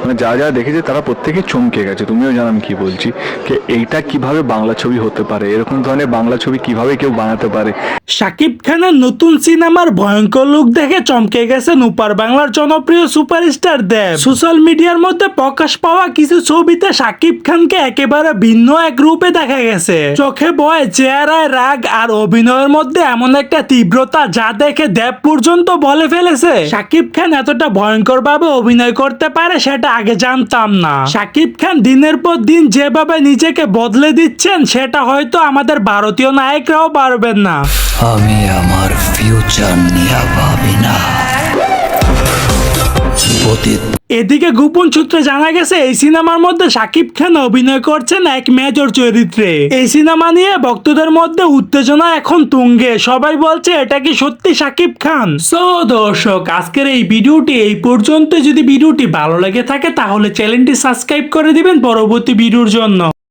মানে যা যা দেখেছে তারা প্রত্যেকে চমকে গেছে। তুমিও জানো আমি কি বলছি। যে এইটা কীভাবে বাংলা ছবি হতে পারে? এরকম ধরনের বাংলা ছবি কীভাবে কেউ বানাতে পারে? শাকিব খানের নতুন সিনেমার ভয়ঙ্কর লুক দেখে চমকে গেছে উপার বাংলার জনপ্রিয় সুপারস্টার দেব। সোশ্যাল মিডিয়ার মধ্যে প্রকাশ পাওয়া কিছু ছবিতে শাকিব খানকে একেবারে ভিন্ন এক রূপে দেখা গেছে। চোখে বয়, চেহারায় রাগ আর অভিনয়ের মধ্যে এমন একটা তীব্রতা যা দেখে দেব পর্যন্ত বলে ফেলেছে। শাকিব খান এতটা ভয়ঙ্কর ভাবে অভিনয় করতে পারে সেটা আগে জানতাম না। শাকিব খান দিনের পর দিন যেভাবে নিজেকে বদলে দিচ্ছেন, সেটা হয়তো আমাদের ভারতীয় নায়করাও পারবেন না। আমি আমার ফিউচার নিয়ে ভাবি না। অতীত। এদিকে গোপন সূত্রে জানা গেছে, এই সিনেমার মধ্যে শাকিব খান অভিনয় করছেন এক মেজর চরিত্রে। এই সিনেমা নিয়ে ভক্তদের মধ্যে উত্তেজনা এখন তুঙ্গে। সবাই বলছে, এটা কি সত্যি সাকিব খান? সো দর্শক, আজকের এই ভিডিওটি এই পর্যন্ত যদি ভিডিওটি ভালো লেগে থাকে, তাহলে চ্যানেলটি সাবস্ক্রাইব করে দিবেন পরবর্তী ভিডিওর জন্য।